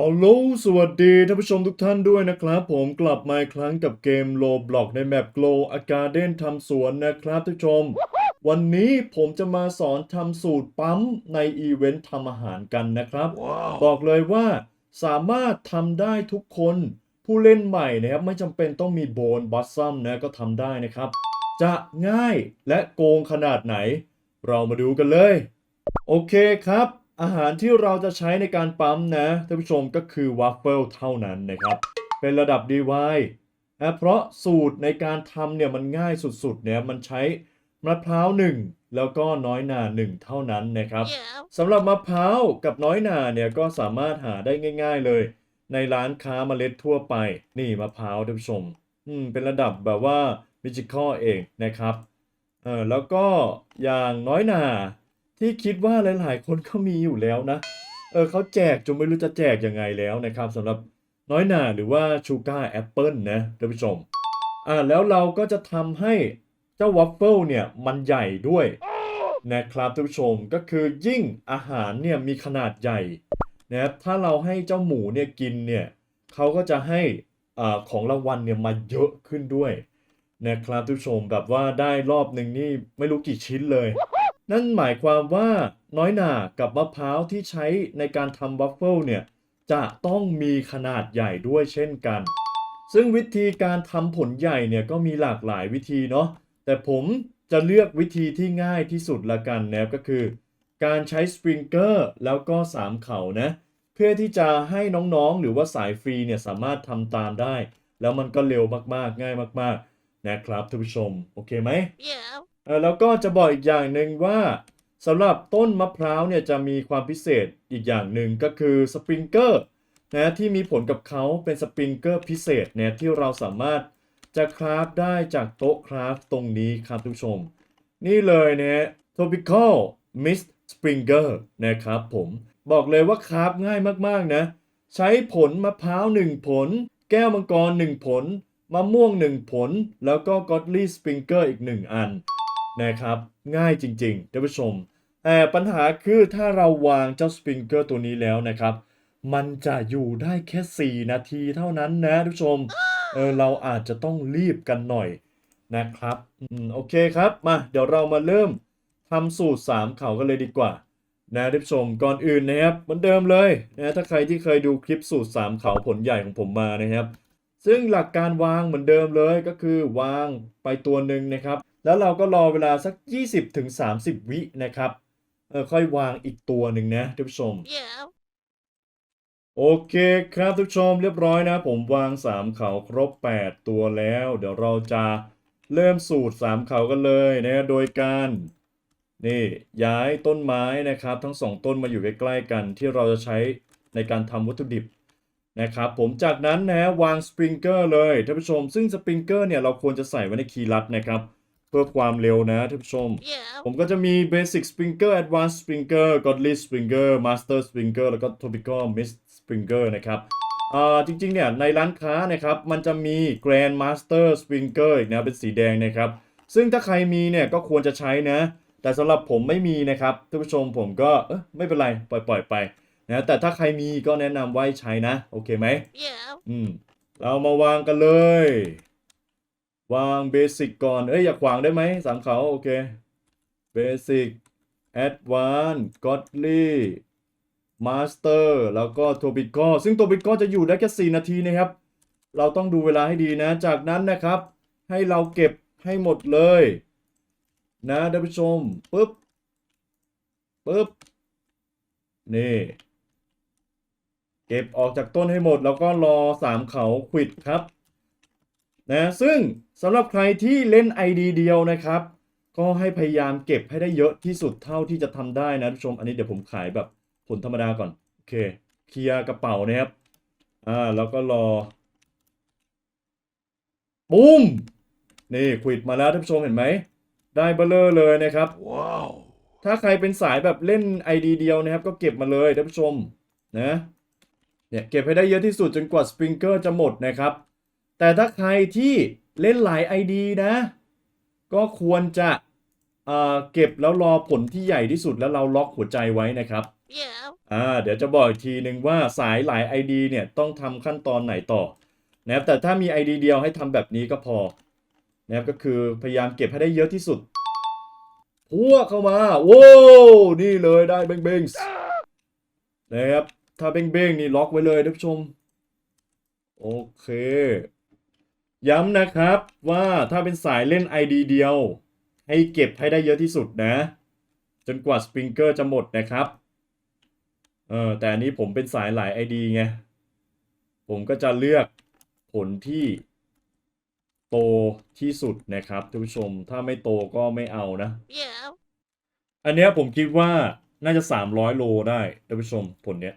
ฮัลโหลสวัสดีท่านผู้ชมทุกท่านด้วยนะครับ ผมกลับมาอีกครั้งกับเกม Roblox ในแมป Glow a Garden ทำสวนนะครับท่านผู้ชม วันนี้ผมจะมาสอนทำสูตรปั๊มในอีเวนต์ทำอาหารกันนะครับบอกเลยว่าสามารถทำได้ทุกคนผู้เล่นใหม่นะครับไม่จำเป็นต้องมีโบนบัสซัมนะก็ทำได้นะครับ จะง่ายและโกงขนาดไหน เรามาดูกันเลย โอเคครับ อาหารที่เราจะใช้ในการปั๊มนะท่านผู้ชมก็คือวัฟเฟิลเท่านั้นนะครับ เป็นระดับ DY นะเพราะสูตรในการทำเนี่ยมันง่ายสุดๆเนี่ยมันใช้มะพร้าวหนึ่งแล้วก็น้อยหนาหนึ่งเท่านั้นนะครับ Yeah. สำหรับมะพร้าวกับน้อยหนาเนี่ยก็สามารถหาได้ง่าย ๆเลย ในร้านค้าเมล็ดทั่วไป นี่มะพร้าวท่านผู้ชมอืมเป็นระดับแบบว่ามิจิคอเองนะครับเออแล้วก็อย่างน้อยหนา ที่คิดว่าหลาย ๆ คนก็มีอยู่แล้วนะ เออเขาแจกจนไม่รู้จะแจกยังไงแล้วนะครับสำหรับน้อยหนาหรือว่าชูการ์แอปเปิลนะท่านผู้ชม อ่าแล้วเราก็จะทำให้เจ้าวัฟเฟิลเนี่ยมันใหญ่ด้วยนะครับท่านผู้ชมก็คือยิ่งอาหารเนี่ยมีขนาดใหญ่นะครับถ้าเราให้เจ้าหมูเนี่ยกินเนี่ยเขาก็จะให้อาของรางวัลเนี่ยมาเยอะขึ้นด้วยนะครับท่านผู้ชมแบบว่าได้รอบหนึ่งนี่ไม่รู้กี่ชิ้นเลย นั่นหมายความว่าน้อยหนากับมะพร้าวที่ใช้ในการทำวัฟเฟิลเนี่ยจะต้องมีขนาดใหญ่ด้วยเช่นกัน ซึ่งวิธีการทำผลใหญ่เนี่ยก็มีหลากหลายวิธีเนาะแต่ผมจะเลือกวิธีที่ง่ายที่สุดละกันนะก็คือ การใช้สปริงเกอร์แล้วก็สามเขานะเพื่อที่จะให้น้องๆ หรือว่าสายฟรีเนี่ยสามารถทำตามได้ แล้วมันก็เร็วมากๆ ง่ายมากๆ นะครับท่านผู้ชม โอเคไหม Yeah. แล้วก็จะบอกอีกอย่างหนึ่งว่าสำหรับต้นมะพร้าวเนี่ยจะมีความพิเศษอีกอย่างหนึ่งก็คือสปริงเกอร์นะที่มีผลกับเขาเป็นสปริงเกอร์พิเศษเนี่ยที่เราสามารถจะคราฟได้จากโต๊ะคราฟตรงนี้ครับทุกผู้ชม นี่เลยเนี่ย topical mist springer นะครับผมบอกเลยว่าคราฟง่ายมากๆนะ ใช้ผลมะพร้าว 1 ผล แก้วมังกร 1 ผล มะม่วง 1 ผล แล้วก็ godly springer อีก 1 อัน นะครับ ง่ายจริงๆท่านผู้ชม แต่ปัญหาคือถ้าเราวางเจ้าสปริงเกอร์ตัวนี้แล้วนะครับ มันจะอยู่ได้แค่ 4 นาทีเท่านั้นนะท่านผู้ชมเออเราอาจจะต้องรีบกันหน่อยนะครับอืมโอเคครับมาเดี๋ยวเรามาเริ่มทำสูตร 3 เข่ากันเลยดีกว่านะท่านผู้ชมก่อนอื่นนะครับเหมือนเดิมเลยนะถ้าใครที่เคยดูคลิปสูตร 3 เข่าผลใหญ่ของผมมานะครับ ซึ่งหลักการวางเหมือนเดิมเลยก็คือวางไปตัวหนึ่งนะครับ แล้วเราก็รอเวลาสัก 20-30ถึง30วินะครับเออค่อยวางอีกตัวหนึ่งนะท่านผู้ชม Yeah. โอเคครับทุกผู้ชมเรียบร้อยนะ ผมวาง 3 เขาครบ 8 ตัวแล้ว เดี๋ยวเราจะเริ่มสูตร 3 เขากันเลยนะโดยการนี่ย้ายต้นไม้นะครับ ทั้งสองต้นมาอยู่ใกล้ๆกันที่เราจะใช้ในการทำวัตถุดิบนะครับผมจากนั้นนะวางสปริงเกอร์เลยท่านผู้ชม ซึ่งสปริงเกอร์เนี่ยเราควรจะใส่ไว้ในคีย์ลัดนะครับ เพื่อความเร็วนะท่านผู้ชม Yeah. ผมก็จะมี Basic Sprinkler Advanced Sprinkler Godly Sprinkler Master Sprinkler แล้วก็ Tropical Mist Sprinkler นะครับอ่าจริงๆเนี่ยในร้านค้านะครับมันจะมี Grand Master Sprinkler อีกนะเป็นสีแดงนะครับ ซึ่งถ้าใครมีเนี่ยก็ควรจะใช้นะ แต่สำหรับผมไม่มีนะครับท่านผู้ชมผมก็เออไม่เป็นไรปล่อยๆไปนะแต่ถ้าใครมีก็แนะนำไว้ใช้นะ โอเคไหม Yeah. อืมเรามาวางกันเลย วางเบสิกก่อน เอ้ย อย่าขวางได้ไหมสามเขา โอเคเบสิกแอดวานซ์ก็อดลี่มาสเตอร์แล้วก็โทปิกอซึ่งโทปิกอจะอยู่ได้แค่ 4 นาทีนะครับ เราต้องดูเวลาให้ดีนะ จากนั้นนะครับ ให้เราเก็บให้หมดเลย นะท่านผู้ชมปึ๊บปึ๊บนี่เก็บออกจากต้นให้หมดแล้วก็รอสามเขาขวิดครับ นะซึ่งสำหรับใครที่เล่น ID เดียวนะครับ ก็ให้พยายามเก็บให้ได้เยอะที่สุดเท่าที่จะทำได้นะท่านผู้ชม อันนี้เดี๋ยวผมขายแบบผลธรรมดาก่อน โอเค เคลียร์กระเป๋านะครับ อ่า แล้วก็รอปุ้ม นี่ขวิดมาแล้วท่านผู้ชมเห็นไหม ได้เบลเลอร์เลยนะครับ Wow. ถ้าใครเป็นสายแบบเล่น ID เดียวนะครับ ก็เก็บมาเลยท่านผู้ชมนะ เนี่ยเก็บให้ได้เยอะที่สุดจนกว่าสปริงเกอร์จะหมดนะครับ แต่ถ้าใครที่เล่นหลาย ID นะ ก็ควรจะเอ่อเก็บแล้วรอผลที่ใหญ่ที่สุดแล้วเราล็อกหัวใจไว้นะครับ Yeah. อ่าเดี๋ยวจะบอกอีกทีหนึ่งว่าสายหลาย ID เนี่ยต้องทำขั้นตอนไหนต่อนะครับแต่ถ้ามี ID เดียวให้ทำแบบนี้ก็พอนะครับก็คือพยายามเก็บให้ได้เยอะที่สุดพัวเข้ามาโว้วนี่เลยได้เบ้งเบ้งนะครับถ้าเบ้งเบ้งนี่ล็อกไว้เลยท่านผู้ชม โอเค ย้ำนะครับว่าถ้าเป็นสายเล่น ID เดียว ให้เก็บให้ได้เยอะที่สุดนะ จนกว่าสปริงเกอร์จะหมดนะครับ เออแต่อันนี้ผมเป็นสายหลาย ID ไง ผมก็จะเลือกผลที่โตที่สุดนะครับท่านผู้ชมถ้าไม่โตก็ไม่เอานะ Yeah. อันเนี้ยผมคิดว่าน่าจะ 300 โลได้ท่านผู้ชมผลเนี้ย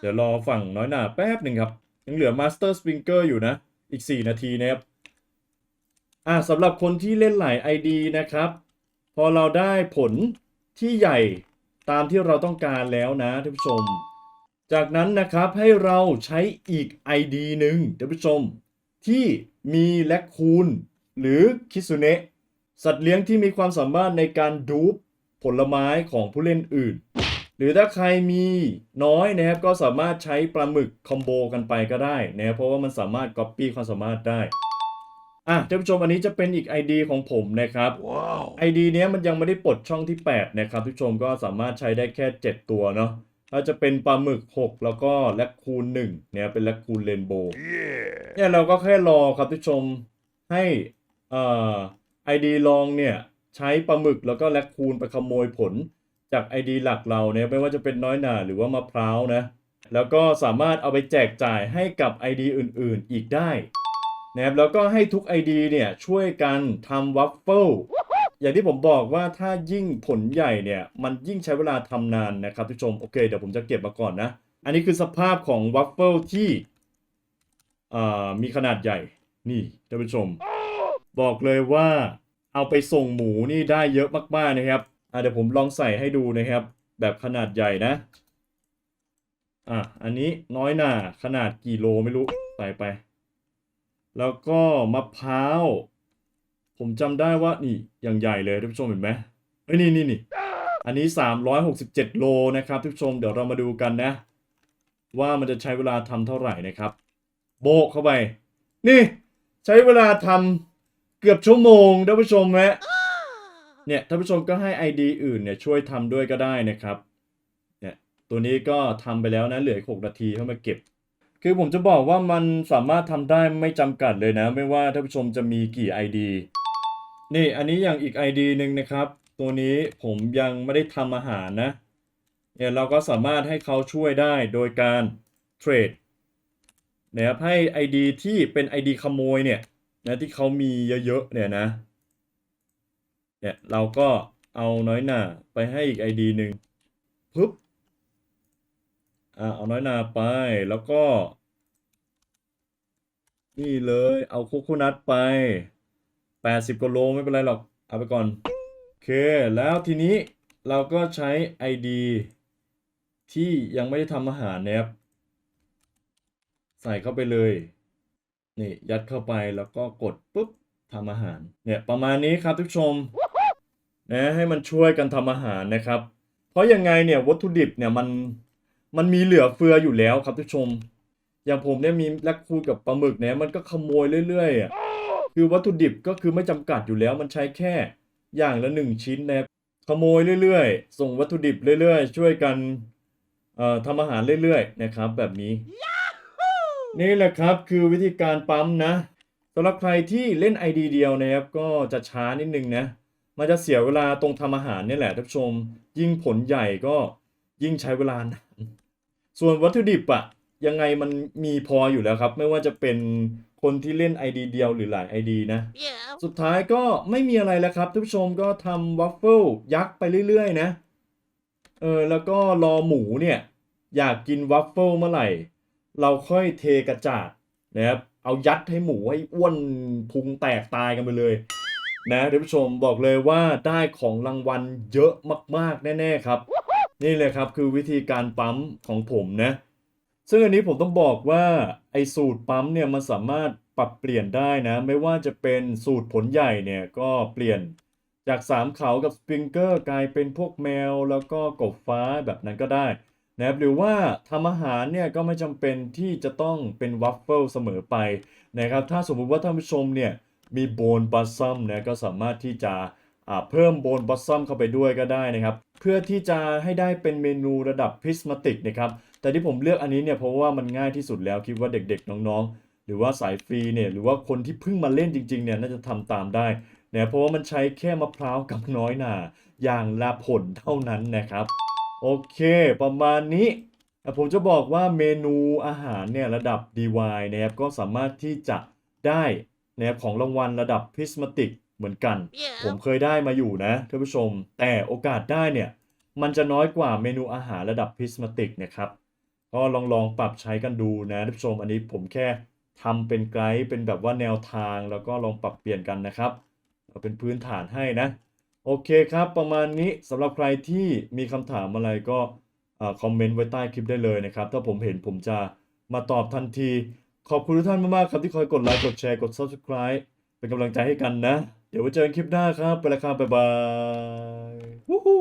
เดี๋ยวรอฝั่งน้อยหนาแป๊บหนึ่งครับ ยังเหลือ Master Springer อยู่นะ อีก 4 นาทีนะครับอะสำหรับคนที่เล่นหลาย ID นะครับ พอเราได้ผลที่ใหญ่ตามที่เราต้องการแล้วนะท่านผู้ชม จากนั้นนะครับให้เราใช้อีก ID หนึ่งท่านผู้ชม ที่มีแลคคูนหรือคิสุเนะสัตว์เลี้ยงที่มีความสามารถในการดูปผลไม้ของผู้เล่นอื่น หรือถ้าใครมีน้อยนะครับก็สามารถใช้ปลาหมึกคอมโบกันไปก็ได้นะครับเพราะว่ามันสามารถ Copy ความสามารถได้อะท่านผู้ชมอันนี้จะเป็นอีก ID ของผมนะครับ Wow. ID เนี้ยมันยังไม่ได้ปลดช่องที่ 8 นะครับทุกชมก็สามารถใช้ได้แค่ 7 ตัวเนาะถ้าจะเป็นปลาหมึก 6 แล้วก็แลคคูน1เนี่ยเป็นแลคคูนเรนโบว์ Yeah. เนี่ยเราก็แค่รอครับทุกชมให้เอ่อ ID ลองเนี่ยใช้ปลาหมึกแล้วก็แลคคูนไปขโมยผล จาก ID หลักเราเนี่ยไม่ว่าจะเป็นน้อยหนาหรือว่ามะพร้าวนะ แล้วก็สามารถเอาไปแจกจ่ายให้กับ ID อื่นๆ อีกได้นะครับแล้วก็ให้ทุก ID เนี่ยช่วยกันทำวัฟเฟิลอย่างที่ผมบอกว่าถ้ายิ่งผลใหญ่เนี่ยมันยิ่งใช้เวลาทำนานนะครับทุกชม โอเคเดี๋ยวผมจะเก็บมาก่อนนะ อันนี้คือสภาพของวัฟเฟิลที่มีขนาดใหญ่นี่ท่านผู้ชม บอกเลยว่าเอาไปส่งหมูนี่ได้เยอะมากๆนะครับ อะเดี๋ยวผมลองใส่ให้ดูนะครับ แบบขนาดใหญ่นะ อะอันนี้น้อยหนาขนาดกี่โลไม่รู้ใส่ไป แล้วก็มะพร้าว ผมจำได้ว่านี่อย่างใหญ่เลยท่านผู้ชมเห็นไหมเอ้ยนี่นี่นี่อันนี้ 367 โลนะครับท่านผู้ชมเดี๋ยวเรามาดูกันนะ ว่ามันจะใช้เวลาทำเท่าไหร่นะครับ โบกเข้าไป นี่ ใช้เวลาทำเกือบชั่วโมงท่านผู้ชมฮะ เนี่ยท่านผู้ชมก็ให้ ID อื่นเนี่ยช่วยทำด้วยก็ได้นะครับเนี่ยตัวนี้ก็ทำไปแล้วนะเหลืออีก6นาทีเข้ามาเก็บ คือผมจะบอกว่ามันสามารถทำได้ไม่จำกัดเลยนะ ไม่ว่าท่านผู้ชมจะมีกี่ ID นี่อันนี้อย่างอีก ID หนึ่งนะครับ ตัวนี้ผมยังไม่ได้ทำอาหารนะเนี่ยเราก็สามารถให้เขาช่วยได้โดยการเทรดนะครับให้ ID ที่เป็น ID ขโมยเนี่ยนะที่เขามีเยอะๆเนี่ยนะ เนี่ยเราก็เอาน้อยหนาไปให้อีก ID หนึ่งปึ๊บอ่าเอาน้อยหนาไปแล้วก็ นี่เลยเอาโคโคนัทไป 80กว่าโลไม่เป็นไรหรอก เอาไปก่อน โอเค แล้วทีนี้เราก็ใช้ ID ที่ยังไม่ได้ทำอาหารนะครับใส่เข้าไปเลย นี่ยัดเข้าไปแล้วก็กดปุ๊บทำอาหาร เนี่ยประมาณนี้ครับทุกชม นะให้มันช่วยกันทำอาหารนะครับ เพราะยังไงเนี่ยวัตถุดิบเนี่ยมันมันมีเหลือเฟืออยู่แล้วครับทุกชม อย่างผมเนี่ยมีแลคคูกับปลาหมึกเนี่ยมันก็ขโมยเรื่อยๆอะคือวัตถุดิบก็คือไม่จำกัดอยู่แล้วมันใช้แค่อย่างละหนึ่งชิ้นนะขโมยเรื่อยๆ ส่งวัตถุดิบเรื่อยๆ ช่วยกันเอ่อทำอาหารเรื่อยๆนะครับ แบบนี้ นี่แหละครับคือวิธีการปั๊มนะสำหรับใครที่เล่น ID เดียวนะครับก็จะช้านิดนึงนะ มันจะเสียเวลาตรงทำอาหารนี่แหละท่านผู้ชม ยิ่งผลใหญ่ก็ยิ่งใช้เวลานานส่วนวัตถุดิบอะยังไงมันมีพออยู่แล้วครับ ไม่ว่าจะเป็นคนที่เล่น ID เดียวหรือหลาย ID นะ Yeah. สุดท้ายก็ไม่มีอะไรแล้วครับท่านผู้ชมก็ทำวัฟเฟิลยักษ์ไปเรื่อยๆนะ เออแล้วก็รอหมูเนี่ย อยากกินวัฟเฟิลเมื่อไหร่ เราค่อยเทกระจาดนะครับเอายัดให้หมูให้อ้วนพุงแตกตายกันไปเลย นะท่านผู้ชมบอกเลยว่าได้ของรางวัลเยอะมากๆ แน่ๆครับ นี่เลยครับคือวิธีการปั๊มของผมนะ ซึ่งอันนี้ผมต้องบอกว่าไอ้สูตรปั๊มเนี่ยมันสามารถปรับเปลี่ยนได้นะ ไม่ว่าจะเป็นสูตรผลใหญ่เนี่ยก็เปลี่ยนจากสามเขากับสปริงเกอร์กลายเป็นพวกแมวแล้วก็กบฟ้าแบบนั้นก็ได้นะครับหรือว่าทำอาหารเนี่ยก็ไม่จำเป็นที่จะต้องเป็นวัฟเฟิลเสมอไปนะครับถ้าสมมติว่าท่านผู้ชมเนี่ย มีโบนบัสซัมนะก็สามารถที่จะเพิ่มโบนบัสซัมเข้าไปด้วยก็ได้นะครับ เพื่อที่จะให้ได้เป็นเมนูระดับพิสมาติกนะครับแต่ที่ผมเลือกอันนี้เนี่ยเพราะว่ามันง่ายที่สุดแล้วคิดว่าเด็กๆน้องๆ หรือว่าสายฟรีเนี่ยหรือว่าคนที่เพิ่งมาเล่นจริงๆเนี่ยน่าจะทำตามได้เนะเพราะว่ามันใช้แค่มะพร้าวกับน้อยหนาอย่างละผลเท่านั้นนะครับ โอเค ประมาณนี้ผมจะบอกว่าเมนูอาหารเนี่ยระดับ DY นะครับก็สามารถที่จะได้ นะครับของรางวัลระดับพิสมาติกเหมือนกัน ผมเคยได้มาอยู่นะท่านผู้ชม แต่โอกาสได้เนี่ย มันจะน้อยกว่าเมนูอาหารระดับพิสมาติกนะครับ ก็ลองลองปรับใช้กันดูนะท่านผู้ชมอันนี้ผมแค่ทำเป็นไกด์เป็นแบบว่าแนวทางแล้วก็ลองปรับเปลี่ยนกันนะครับเอาเป็นพื้นฐานให้นะ โอเคครับ ประมาณนี้สำหรับใครที่มีคำถามอะไรก็เอ่อคอมเมนต์ไว้ใต้คลิปได้เลยนะครับ ถ้าผมเห็นผมจะมาตอบทันที ขอบคุณทุกท่านมากๆครับที่คอยกดไลค์กดแชร์กด Subscribe เป็นกำลังใจให้กันนะ เดี๋ยวไว้เจอกันคลิปหน้าครับ ไปแล้วครับบ๊ายบายวู้ฮู้